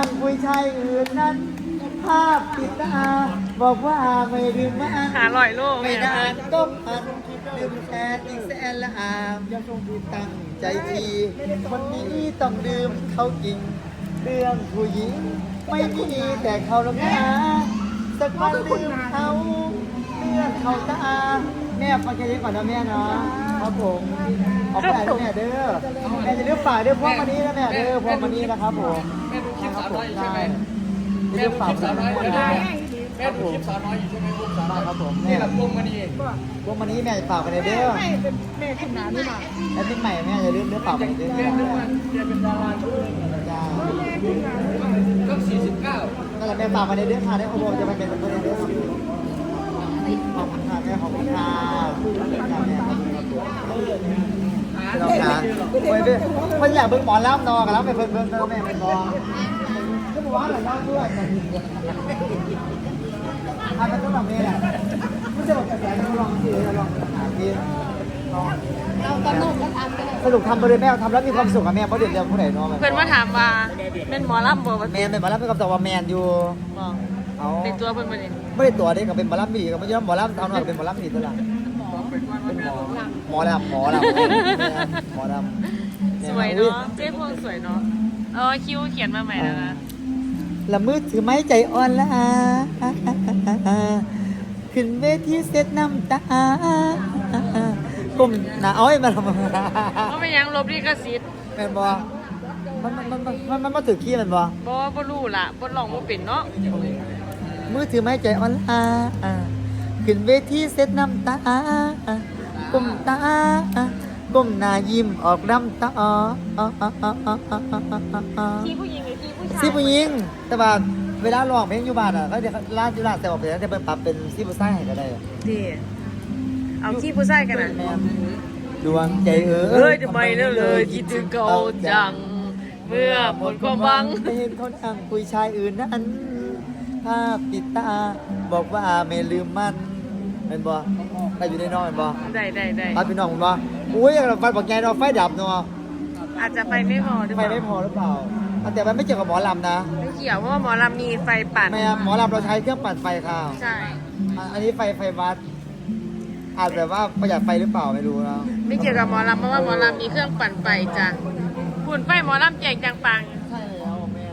างผู้ชายอื่นนั้น ภาพติดตา บอกว่าไม่ลืมมันหาลอยโลกไม่แม่นานก็พันลืมแทนอีกแสนละอามยังคงดีตั้งใจทีวันนี้ต้องดื่มเขาจริงเรื่องผู้หญิง ไม่มีแต่เขาหรอกนะสักวันลืมเขาเลื่อนเขาตาแม่ฟังแค่นี้ก่อนนะแม่เนาะครับผมเอาไปไหนนะแม่เด้อแม่จะเลือกฝ่ายเด้อพวกมันนี้นะแม่เด้อพวกมันนี้นะครับผม แม่ดูคลิปสาวน้อยอยู่ใช่ไหมเลือกฝ่ายสาวน้อยแม่ดูคลิปสาวน้อยอยู่ใช่ไหมลูกสาวน้อยครับผมนี่แหละพวงมณีพวกมันนี้แม่ฝากไปในเด้อไม่เป็นแม่ขนานี้มาแล้วที่ใหม่แม่จะเลือกเลือฝากไปในเด้อแม่นึกว่าเรียนเป็นดาราช่วยจ้าก็สี่สิบเก้านั่นแหละแม่ฝากไปในเด้อค่ะได้ขบวนจะไปเป็นตัวเด้อครับขอบคุณค่ะแม่ขอบคุณค่ะขอบคุณค่ะแม่ขอบคุณครับเราจ้าเว้ยเว้ยมันอยากเบิ่งหมอลำนอกันแล้วไปเพิ่นเพิ่นเพิ่นแม่เป็นนอ สต้องลองสิลองหาที่ลองเราตลกกันอันกันสรุปทำไปเลยแม่ทำแล้วมีความสุขกับแม่เพราะเดี๋ยวเดี๋ยวผู้ใดเนอนเพื่อนมาถามว่าเป็นหมอลำบ่ว่าแมนเป็นหมอลำเป็นคำตอบว่าแมนอยู่เอาในตัวเพื่อนบ่นี่ไม่ได้ตัวเด็กกับเป็นหมอลำดีกับไม่ใช่หมอลำเท่านั้นเป็นหมอลำดีตัวละเป็นหมอหมอลำหมอลำหมอลำสวยเนาะเจ๊พวงสวยเนาะเออคิวเขียนมาใหม่แล้วนะ ละมือถือไม้ใจอ่อนละขึ้นเวทีเสร็จน้ำตาก้มหน้าอ้อยมาทำก็ไม่ยังลบลิขสิทธิ์แม่นบ่มันมันมันมันมันมาถือขี้แมันบ่บ่บ่รู้ล่ะบ่ลองบ่เป็นเนาะมือถือไม้ใจอ่อนลาขึ้นเวทีเสร็จน้ำตาก้มตาก้มหน้ายิ้มออกน้ำตาที่ผู้หญิง หรือที่ผู้ชายซีผู้หญิง แต่ว่าเวลาร้องเพลงอยู่บ้านอะก็เดี๋ยวร้านอยู่ร้านแต่ว่าเดี๋ยวจะไปปรับเป็นซีผู้ชายให้ก็ได้ดีเอาที่ผู้ชายกันน่ะแม่ดวงใจเอ๋ยเอ้ยทำไมเลยเลย คิดถึงเขาจัง เมื่อหมดความหวังไม่เห็นเขานั่งคุยชายอื่นนั้นภาพติดตาบอกว่าไม่ลืมมันเป็นบ่ได้อยู่ในน้องเป็นบ่ได้ได้ได้ป้าพี่น้องเป็นบ่อุ้ยไฟบอกไงเนาะไฟดับเนาะอาจจะไปไม่พอหรือไฟเปล่าไม่พอหรือเปล่าอะ แต่มันไม่เกี่ยวกับหมอลำนะไม่เกี่ยวเพราะว่าหมอลำมีไฟปั่น ไม่ครับหมอลำเราใช้เครื่องปั่นไฟค่ะใช่อะอันนี้ไฟไฟวัด อาจแบบว่าประหยัดไฟหรือเปล่าไม่รู้นะไม่เกี่ยวกับหมอลำเพราะว่าหมอลำมีเครื่องปั่นไฟจ้ะหุ่นไฟหมอลำแจกจังปัง ใช่แล้วแม่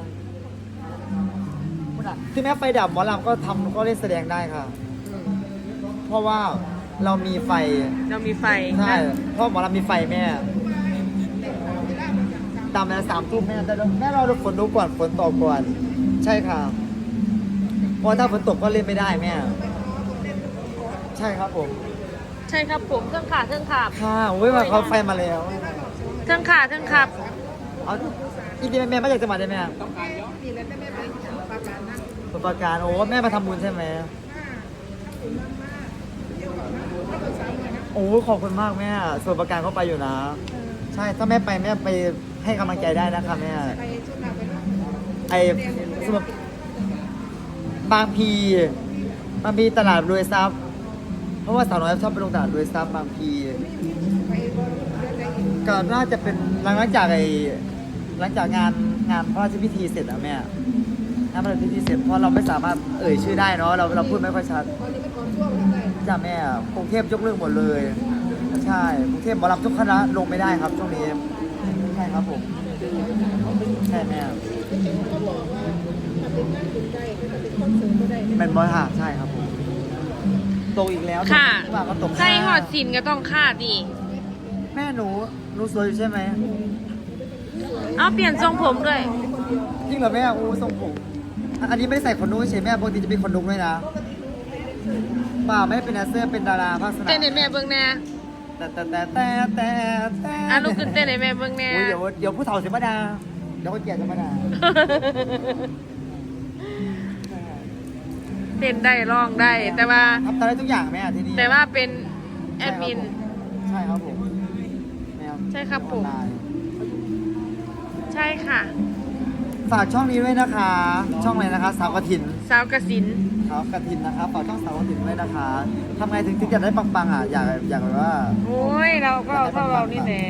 คือแม้ไฟดับหมอลำก็ทำก็เล่นแสดงได้ค่ะ เพราะว่าเรามีไฟ เรามีไฟใช่นะเพราะหมอลำมีไฟแม่ ตามแล้วสามทุ่มแม่แต่แม่เราดูฝนดูก่อนฝนตกก่อน ใช่ค่ะเพราะถ้าฝนตกก็เล่นไม่ได้แม่ ใช่ครับผมใช่ครับผมเครื่องขาเครื่องขาบค่ะโอ้ยมาเขาไฟมาแล้ว เครื่องขาเครื่องขับเอาอีกทีแม่มาจากจังหวัดได้ไหมอะสมุทรปราการโอ้แม่มาทำบุญใช่ไหมโอ้ขอบคุณมากแม่สมุทรปราการเขาไปอยู่นะ ใช่ถ้าแม่ไปแม่ไปให้กำลังใจได้นะคะแม่ไปชุดเราไปเนาะไอ้สมบางพีบางพีตลาดรวยทรัพย์เพราะว่าสาวน้อยชอบไปลงตลาดรวยทรัพย์บางพีไปบนเดินไปอีกก็น่าจะเป็นหลังจากไอ้หลังจากงานงานพระราชพิธีเสร็จอะแม่งานพระราชพิธีเสร็จเพราะเราไม่สามารถเอ่ยชื่อได้เนาะเราเราพูดไม่ค่อยชัดตอนนี้เป็นคนช่วงอะไรจ้าแม่กรุงเทพยกเลิกหมดเลย ใช่กรุงเทพหมอลำทุกคณะลงไม่ได้ครับช่วงนี้ใช่ครับผมใช่แม่เขาบอกว่าถ้าเป็นนักบินได้ถ้าเป็นคอนเสิร์ตก็ได้เป็นบอยค่ะใช่ครับผมตกอีกแล้วค่ะว่าก็ตกใช่หอดสินก็ต้องฆ่าดีแม่หนูหนูสวยอยู่ใช่ไหมเอาเปลี่ยนทรงผมด้วยจริงเหรอแม่อู้ทรงผมอะอันนี้ไม่ได้ใส่ขนนุ้ยใช่แม่ปกติจะเป็นขนนุ้ด้วยนะเปล่าไม่ได้เป็นแดนเซอร์เป็นดาราภาคสนามเต้นให้แม่เบิ่งแน่ แต่แต่แต่แต่แต่แต่อะลูกขึ้นเต้นให้แม่เบิ่งแน่โอ้ยเดี๋ยวเดี๋ยวผู้เฒ่าเสียมาดาเดี๋ยวคนแก่จะมาดาเต้นได้ร้องได้แต่ว่า ทำได้ทุกอย่างแม่ที่นี่แต่ว่าเป็นแอดมิน ใช่ครับผมแม่ใช่ครับผม ออนไลน์ ใช่ค่ะ ฝากช่องนี้ด้วยนะคะ ช่องอะไรนะคะ สาวกระถินสาวกสิน สาวกระถินนะคะฝากช่องสาวกระถินด้วยนะคะทำไงถึงถึงจะได้ปังๆอะอยากอยากแบบว่า โอ้ยเราก็เอาเท่าเรานี่แหละ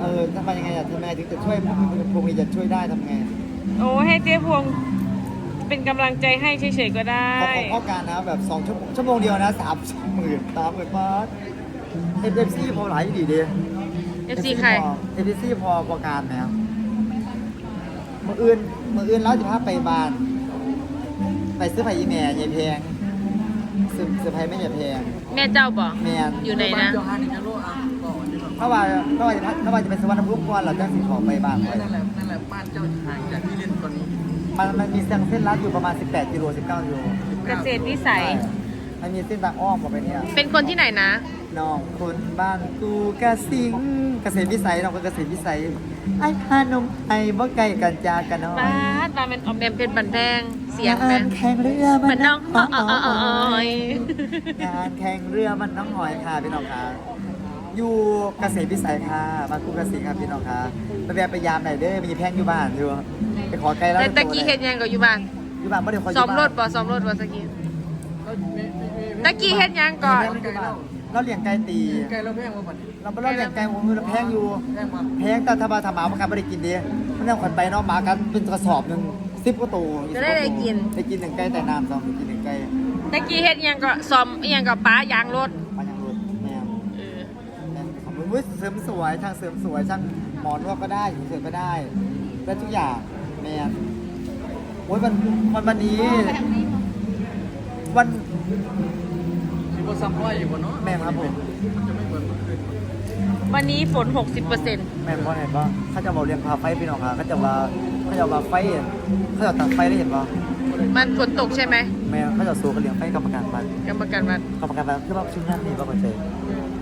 เออทำไมยังไงอะทำไงถึงจะช่วยพวกนี้จะช่วยได้ทำไงโอ้ให้เจ๊พวงเป็นกำลังใจให้เฉยๆก็ได้เขาของพ่อการนะแบบสองชั่วโมงชั่วโมงเดียวนะสามหมื่นสามหมื่นบาทเอฟเอฟซีพอหลายดีดี FC ใครเอฟซีพอพอการนะครับ มืออื่น มืออื่นแล้วจะพาไปบ้าน ไปซื้อไผ่อีแม่ยายแพงซื้อซื้อไผ่ไม่ยายแพง แม่เจ้าบอกแมนอยู่ไหนนะโยฮานิจาโร่อะก่อนที่แบบถ้าว่าถ้าว่าจะถ้าว่าจะไปสวรรณภูมิก่อนเราจะสิขอไปบ้านไปนั่นแหละนั่นแหละบ้านเจ้าห่างจากที่เล่นตอนนี้มันมันมีเส้นเส้นลัดอยู่ประมาณ 18กิโล19กิโลเกษตรวิสัย มันมีเส้นทางอ้อมออกไปเนี่ยเป็นคนที่ไหนนะ น้องคนบ้านกูกะสิงเกษตรวิสัยน้องก็เกษตรวิสัยไอ้พานมไอ้บ่ไก่กันจากันน้อยบ้านมาเป็นออมแอมเป็นบันแดงเสียงไหมงานแข่งเรือเหมือนน้องอ้ออ้ออ้ออ้อยงานแข่งเรือมันน้องหอยค่ะพี่น้องค่ะอยู่เกษตรวิสัยค่ะบ้านกูกะสิงครับพี่น้องค่ะไปแวะไปยามไหนอยเด้อมีแพงอยู่บ้านอยู่ไปขอไกลแล้วแต่ตะกี้เฮ็ดยังก็อยู่บ้านอยู่บ้านไม่ได้ขออยู่ซ้อมบ้านรถบ่ซ้อมรถบ่ตะกี้แล้วมีมีมีตะกี้เฮ็ดยังก่อน เราเลี้ยงไก่ตี ไกลแล้วแพงมาบัดนี้เราเราเลี้ยงไก่หัวมือเราแพงอยู่ แพงมาแพงแต่ถ้ามาทำหมาประกันไม่ได้กินดีมันยังขวัญไปเนาะหมากันเป็นกระสอบหนึ่งสิบกว่าตัวจะได้ได้กิน ได้กินหนึ่งไก่แต่น้ำสองได้กินหนึ่งไก่ตะกี้เฮ็ดยังก็ซ้อมอิหยังก็ป้ายางรถมันยังรดแม่เออแม่ของมึงอุ๊ยเสริมสวยช่างเสริมสวยช่างหมอนวดก็ได้อยู่เฉยๆก็ได้ได้ทุกอย่างแม่โอ้ยวันวันวันนี้ วัน สิบซัมร้อยอยู่บนเนาะแม่ครับผม มันจะไม่เหมือนเมื่อคืนวันนี้ฝน 60%แม่พ่อเห็นปะเขาจะบอกเรียงพาไฟพี่น้องค่ะเขาจะว่าเขาจะว่าไฟเขาจะตัดไฟได้เห็นปะมันฝนตกใช่ไหมแม่เขาจะสู้กันเลี้ยงไฟกรรมการบัตรกรรมการวัดกรรมการบัตรคือว่าชุดนั้นนี่ว่าคนเจ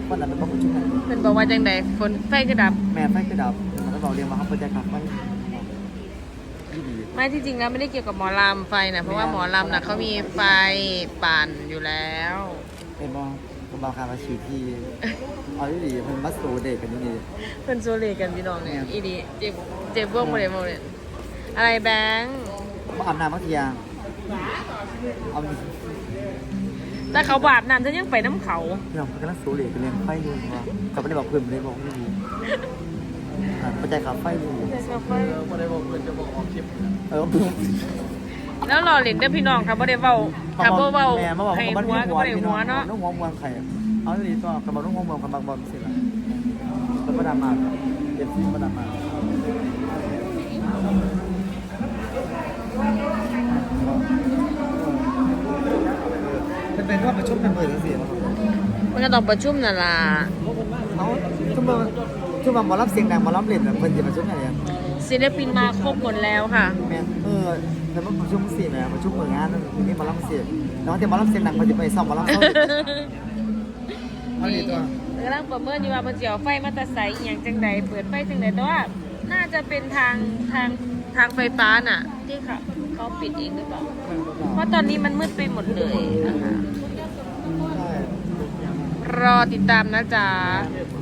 วันนั้นเป็นว่าชุดนั้นเพิ่นบอกว่าจังไดฝนไฟก็ดับ แม่ไฟคือดับเขาบอกเรียงมาเขาเปิดใจกับไฟดีดีไม่ที่จริงแล้วไม่ได้เกี่ยวกับหมอลำไฟนะเพราะว่าหมอลำนะเขามีไฟปั่นอยู่แล้ว เป็นบอผมบอกค่ะว่าชีทีเอาดีดีมันมัสโซเด็กกันนี่ดีเพิ่นโซเลกันพี่น้องเนี่ยแม่นอีดีเจ็บเจ็บพวกโมเดลโมเดลอะไรแบงค์มาอาบน้ำบางทีอะเอาแต่เขาบาปน้ำฉันยังไปน้ำเขาพี่น้องกำลังโซเด็กกันเรียงไฟอยู่ว่ากลับไปได้บอกเพื่อนเลยบอกไม่ดีเปิดใจขับไฟอยู่เออบ่ได้บอกเพื่อนจะบอกออกคลิปเออ แล้วรอเล่นเด้อพี่น้องครับบ่ได้เว้าถ้าบ่เว้าแม่มาบอกให้เขาบ้านหัวหัก็วบ่ได้พี่หัน้อวงเนาะน้องหัวเมืองไข่เอาดีตัวกลับมาน้องหัวเมืองกำลังบอลสิละแล้วก็ดามาเด็ดซีมาดามาเป็นเป็นว่าประชุมเป็นเปิดเสียงมันก็ต้องประชุมนั่นล่ะเขาชั่วโมงชั่วโมงหมอรับเสียงดังหมอรับเล่นแบบเพิ่นจะประชุมอะไรอะศิลปินมาครบหมดแล้วค่ะแม่เออ แต่ว่าประชุมสี่แม่ประชุมเปิดงานนั่นนี่หมอรับเสียงแล้วแต่หมอรับเสียงดังเพิ่นจะไปซ่อมหมอรับเขาเอาดีตัวกำลังประเมินอยู่ว่ามันสิเอาไฟมาแตะไสอหย่างจังใดเปิดไฟจังใดแต่ว่าน่าจะเป็นทางทางทางไฟฟ้าน่ะ ที่เขาเขาปิดเองหรือเปล่า เพราะตอนนี้มันมืดไปหมดเลยนะคะใช่รอติดตามนะจ๊ะใ